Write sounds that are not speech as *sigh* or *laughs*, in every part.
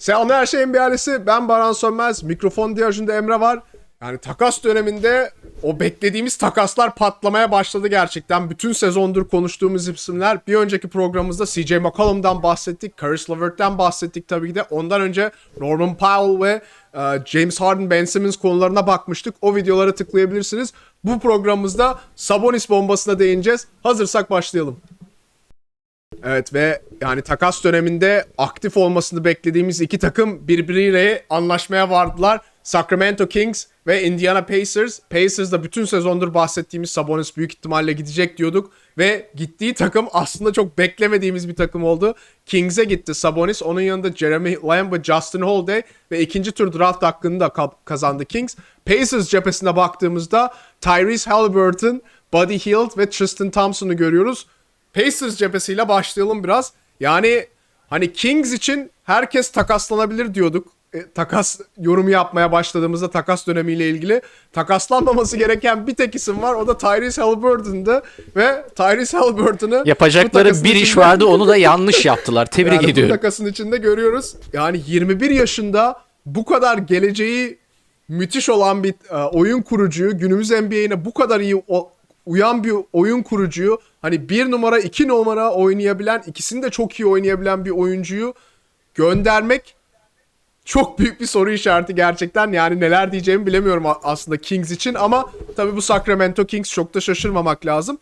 Selamlar her şeyin bir ailesi. Ben Baran Sönmez. Mikrofon diyarcında Emre var. Yani takas döneminde o beklediğimiz takaslar patlamaya başladı gerçekten. Bütün sezondur konuştuğumuz isimler. Bir önceki programımızda CJ McCollum'dan bahsettik. Caris LeVert'ten bahsettik tabii ki de. Ondan önce Norman Powell ve e, James Harden, Ben Simmons konularına bakmıştık. O videolara tıklayabilirsiniz. Bu programımızda Sabonis bombasına değineceğiz. Hazırsak başlayalım. Evet ve yani takas döneminde aktif olmasını beklediğimiz iki takım birbiriyle anlaşmaya vardılar. Sacramento Kings ve Indiana Pacers. Pacers da bütün sezondur bahsettiğimiz Sabonis büyük ihtimalle gidecek diyorduk. Ve gittiği takım aslında çok beklemediğimiz bir takım oldu. Kings'e gitti Sabonis. Onun yanında Jeremy Lamb ve Justin Holiday ve ikinci tur draft hakkını da ka- kazandı Kings. Pacers cephesine baktığımızda Tyrese Halliburton, Buddy Hield ve Tristan Thompson'ı görüyoruz. Pacers cephesiyle başlayalım biraz. Yani hani Kings için herkes takaslanabilir diyorduk. E, takas yorumu yapmaya başladığımızda takas dönemiyle ilgili takaslanmaması gereken bir tek isim var. O da Tyrese Halliburton'dı ve Tyrese Halliburton'ı bu Yapacakları bir iş vardı onu da *laughs* yanlış yaptılar. Tebrik yani bu ediyorum. takasın içinde görüyoruz. Yani 21 yaşında bu kadar geleceği müthiş olan bir e, oyun kurucuyu, günümüz NBA'ine bu kadar iyi uyan bir oyun kurucuyu, hani bir numara iki numara oynayabilen, ikisini de çok iyi oynayabilen bir oyuncuyu göndermek çok büyük bir soru işareti gerçekten. Yani neler diyeceğimi bilemiyorum aslında Kings için ama tabii bu Sacramento Kings çok da şaşırmamak lazım.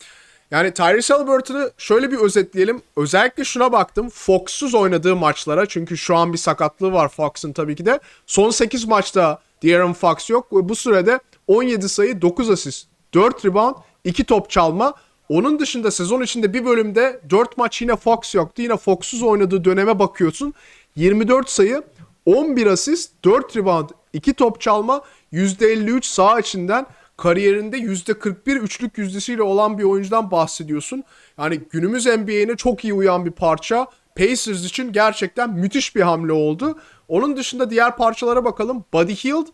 Yani Tyrese Halliburton'u şöyle bir özetleyelim. Özellikle şuna baktım. Fox'suz oynadığı maçlara çünkü şu an bir sakatlığı var Fox'un tabii ki de. Son 8 maçta De'Aaron Fox yok bu sürede 17 sayı, 9 asist, 4 rebound, 2 top çalma. Onun dışında sezon içinde bir bölümde 4 maç yine Fox yoktu. Yine Fox'suz oynadığı döneme bakıyorsun. 24 sayı, 11 asist, 4 rebound, 2 top çalma, %53 sağ içinden kariyerinde %41 üçlük yüzdesiyle olan bir oyuncudan bahsediyorsun. Yani günümüz NBA'ine çok iyi uyan bir parça. Pacers için gerçekten müthiş bir hamle oldu. Onun dışında diğer parçalara bakalım. Buddy Hield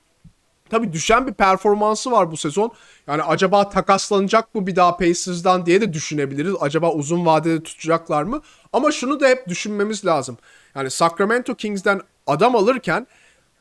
Tabii düşen bir performansı var bu sezon. Yani acaba takaslanacak mı bir daha Pacers'dan diye de düşünebiliriz. Acaba uzun vadede tutacaklar mı? Ama şunu da hep düşünmemiz lazım. Yani Sacramento Kings'den adam alırken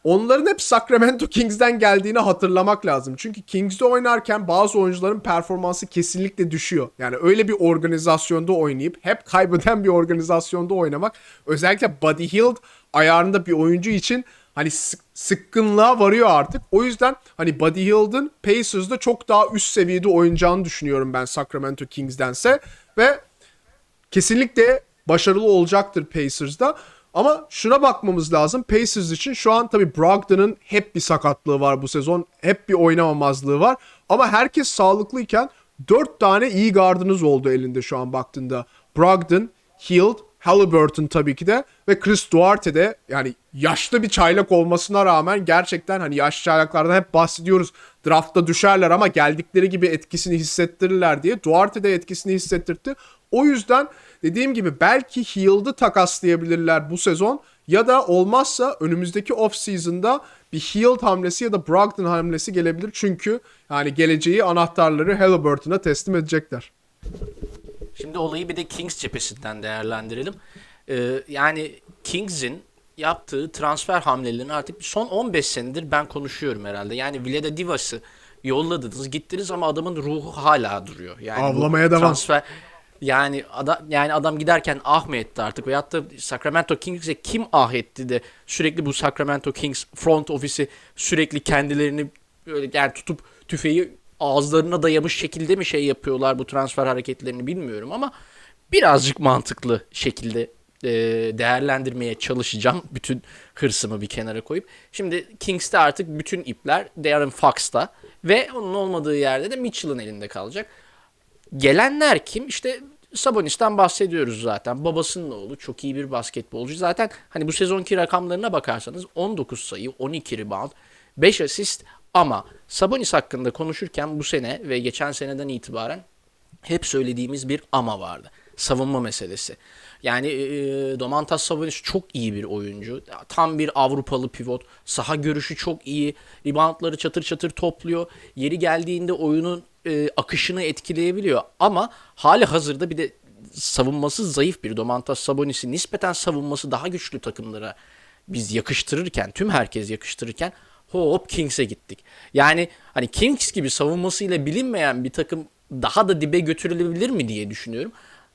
onların hep Sacramento Kings'den geldiğini hatırlamak lazım. Çünkü Kings'de oynarken bazı oyuncuların performansı kesinlikle düşüyor. Yani öyle bir organizasyonda oynayıp hep kaybeden bir organizasyonda oynamak özellikle Buddy Hield ayarında bir oyuncu için hani sık- sıkkınlığa varıyor artık. O yüzden hani Buddy Hield'ın Pacers'da çok daha üst seviyede oynayacağını düşünüyorum ben Sacramento Kings'dense ve kesinlikle başarılı olacaktır Pacers'da. Ama şuna bakmamız lazım. Pacers için şu an tabii Brogdon'ın hep bir sakatlığı var bu sezon. Hep bir oynamamazlığı var. Ama herkes sağlıklıyken 4 tane iyi gardınız oldu elinde şu an baktığında. Brogdon, Hield, Halliburton tabii ki de ve Chris Duarte de yani yaşlı bir çaylak olmasına rağmen gerçekten hani yaşlı çaylaklardan hep bahsediyoruz. Draftta düşerler ama geldikleri gibi etkisini hissettirirler diye. Duarte de etkisini hissettirdi. O yüzden dediğim gibi belki Hield'ı takaslayabilirler bu sezon ya da olmazsa önümüzdeki off season'da bir Hield hamlesi ya da Brogdon hamlesi gelebilir. Çünkü yani geleceği anahtarları Halliburton'a teslim edecekler. Şimdi olayı bir de Kings cephesinden değerlendirelim. Ee, yani Kings'in yaptığı transfer hamlelerini artık son 15 senedir ben konuşuyorum herhalde. Yani Vlade Divas'ı yolladınız, gittiniz ama adamın ruhu hala duruyor. Yani Avlamaya devam. Transfer yani adam yani adam giderken ah mı etti artık veyahut da Sacramento Kings'e kim ah etti de sürekli bu Sacramento Kings front ofisi sürekli kendilerini böyle yani tutup tüfeği ağızlarına dayamış şekilde mi şey yapıyorlar bu transfer hareketlerini bilmiyorum ama birazcık mantıklı şekilde e, değerlendirmeye çalışacağım *laughs* bütün hırsımı bir kenara koyup. Şimdi Kings'te artık bütün ipler Darren Fox'ta ve onun olmadığı yerde de Mitchell'ın elinde kalacak. Gelenler kim? İşte Sabonis'ten bahsediyoruz zaten. Babasının oğlu çok iyi bir basketbolcu. Zaten hani bu sezonki rakamlarına bakarsanız 19 sayı, 12 rebound, 5 asist ama Sabonis hakkında konuşurken bu sene ve geçen seneden itibaren hep söylediğimiz bir ama vardı. Savunma meselesi. Yani e, Domantas Sabonis çok iyi bir oyuncu. Tam bir Avrupalı pivot. Saha görüşü çok iyi. Reboundları çatır çatır topluyor. Yeri geldiğinde oyunun e, akışını etkileyebiliyor. Ama hali hazırda bir de savunması zayıf bir Domantas Sabonis'i nispeten savunması daha güçlü takımlara biz yakıştırırken, tüm herkes yakıştırırken hop Kings'e gittik. Yani hani Kings gibi savunmasıyla bilinmeyen bir takım daha da dibe götürülebilir mi diye düşünüyorum.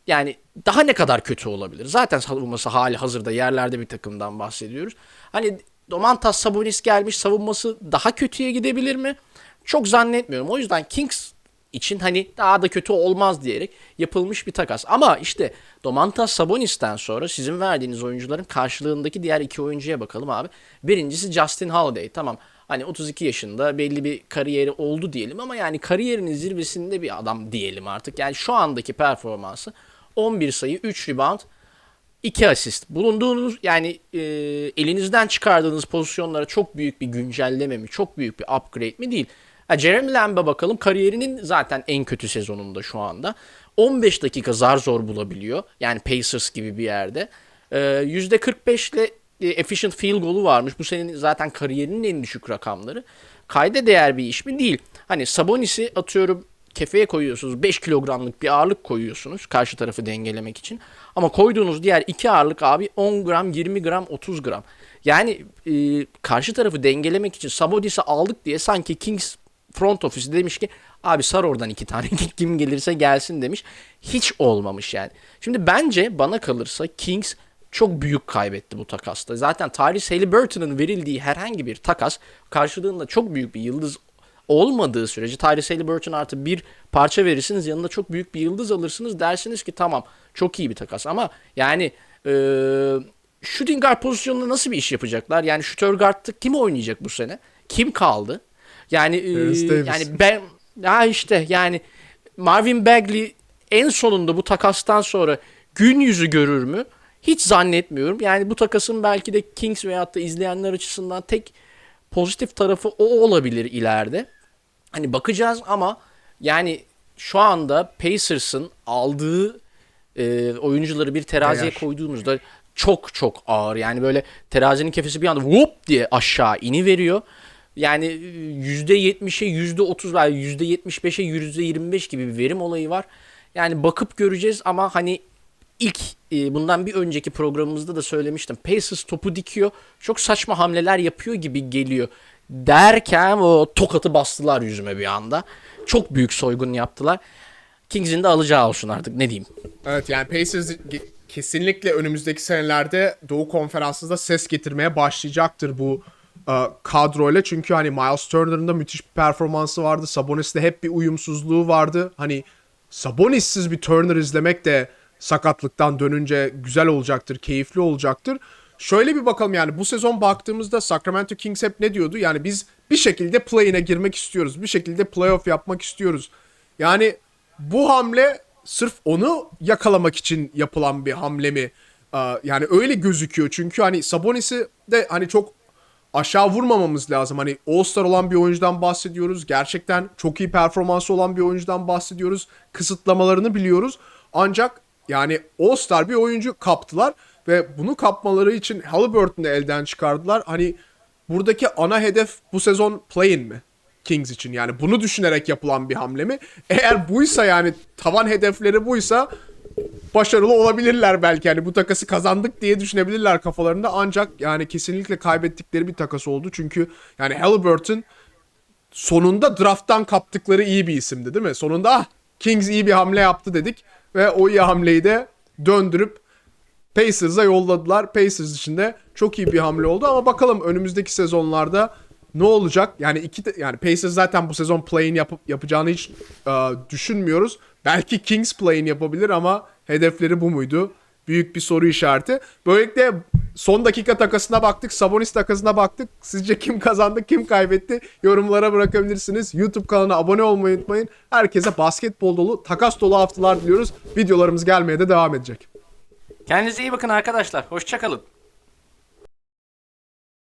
Yani daha ne kadar kötü olabilir? Zaten savunması hali hazırda yerlerde bir takımdan bahsediyoruz. Hani Domantas Sabonis gelmiş savunması daha kötüye gidebilir mi? Çok zannetmiyorum. O yüzden Kings için hani daha da kötü olmaz diyerek yapılmış bir takas. Ama işte Domantas Sabonis'ten sonra sizin verdiğiniz oyuncuların karşılığındaki diğer iki oyuncuya bakalım abi. Birincisi Justin Holiday. Tamam hani 32 yaşında belli bir kariyeri oldu diyelim ama yani kariyerinin zirvesinde bir adam diyelim artık. Yani şu andaki performansı 11 sayı, 3 rebound, 2 asist. Bulunduğunuz yani e, elinizden çıkardığınız pozisyonlara çok büyük bir güncelleme mi, çok büyük bir upgrade mi değil. Ha, Jeremy Lamb'a bakalım kariyerinin zaten en kötü sezonunda şu anda. 15 dakika zar zor bulabiliyor. Yani Pacers gibi bir yerde. E, %45 ile e, efficient field goal'u varmış. Bu senin zaten kariyerinin en düşük rakamları. Kayda değer bir iş mi? Değil. Hani Sabonis'i atıyorum kefeye koyuyorsunuz. 5 kilogramlık bir ağırlık koyuyorsunuz karşı tarafı dengelemek için. Ama koyduğunuz diğer iki ağırlık abi 10 gram, 20 gram, 30 gram. Yani e, karşı tarafı dengelemek için Sabonis'i aldık diye sanki Kings front office demiş ki abi sar oradan iki tane *laughs* kim gelirse gelsin demiş. Hiç olmamış yani. Şimdi bence bana kalırsa Kings çok büyük kaybetti bu takasta. Zaten Tyrese Halliburton'un verildiği herhangi bir takas karşılığında çok büyük bir yıldız olmadığı sürece Tyrese Halliburton artı bir parça verirsiniz yanında çok büyük bir yıldız alırsınız dersiniz ki tamam çok iyi bir takas ama yani e, shooting guard pozisyonunda nasıl bir iş yapacaklar? Yani shooter guard'ta kim oynayacak bu sene? Kim kaldı? Yani e, yani ben ya işte yani Marvin Bagley en sonunda bu takastan sonra gün yüzü görür mü? Hiç zannetmiyorum. Yani bu takasın belki de Kings veyahut da izleyenler açısından tek pozitif tarafı o olabilir ileride. Hani bakacağız ama yani şu anda Pacers'ın aldığı e, oyuncuları bir teraziye Değer. koyduğumuzda çok çok ağır. Yani böyle terazinin kefesi bir anda whoop diye aşağı ini veriyor. Yani e, %70'e %30 veya %75'e %25 gibi bir verim olayı var. Yani bakıp göreceğiz ama hani ilk bundan bir önceki programımızda da söylemiştim. Pacers topu dikiyor. Çok saçma hamleler yapıyor gibi geliyor. Derken o tokatı bastılar yüzüme bir anda. Çok büyük soygun yaptılar. Kings'in de alacağı olsun artık ne diyeyim. Evet yani Pacers kesinlikle önümüzdeki senelerde Doğu Konferansı'nda ses getirmeye başlayacaktır bu kadroyla. Çünkü hani Miles Turner'ın da müthiş bir performansı vardı. Sabonis'te hep bir uyumsuzluğu vardı. Hani Sabonis'siz bir Turner izlemek de sakatlıktan dönünce güzel olacaktır, keyifli olacaktır. Şöyle bir bakalım yani bu sezon baktığımızda Sacramento Kings hep ne diyordu? Yani biz bir şekilde play-in'e girmek istiyoruz. Bir şekilde playoff yapmak istiyoruz. Yani bu hamle sırf onu yakalamak için yapılan bir hamle mi? Ee, Yani öyle gözüküyor. Çünkü hani Sabonis'i de hani çok aşağı vurmamamız lazım. Hani All-Star olan bir oyuncudan bahsediyoruz. Gerçekten çok iyi performansı olan bir oyuncudan bahsediyoruz. Kısıtlamalarını biliyoruz. Ancak yani All-Star bir oyuncu kaptılar ve bunu kapmaları için Halliburton'u elden çıkardılar. Hani buradaki ana hedef bu sezon play-in mi? Kings için yani bunu düşünerek yapılan bir hamle mi? Eğer buysa yani tavan hedefleri buysa başarılı olabilirler belki. Yani bu takası kazandık diye düşünebilirler kafalarında. Ancak yani kesinlikle kaybettikleri bir takas oldu. Çünkü yani Halliburton sonunda drafttan kaptıkları iyi bir isimdi değil mi? Sonunda ah Kings iyi bir hamle yaptı dedik ve o iyi hamleyi de döndürüp Pacers'a yolladılar. Pacers için de çok iyi bir hamle oldu ama bakalım önümüzdeki sezonlarda ne olacak? Yani iki de, yani Pacers zaten bu sezon play-in yapıp yapacağını hiç e, düşünmüyoruz. Belki Kings play-in yapabilir ama hedefleri bu muydu? Büyük bir soru işareti. Böylelikle son dakika takasına baktık. Sabonis takasına baktık. Sizce kim kazandı, kim kaybetti? Yorumlara bırakabilirsiniz. YouTube kanalına abone olmayı unutmayın. Herkese basketbol dolu, takas dolu haftalar diliyoruz. Videolarımız gelmeye de devam edecek. Kendinize iyi bakın arkadaşlar. Hoşçakalın.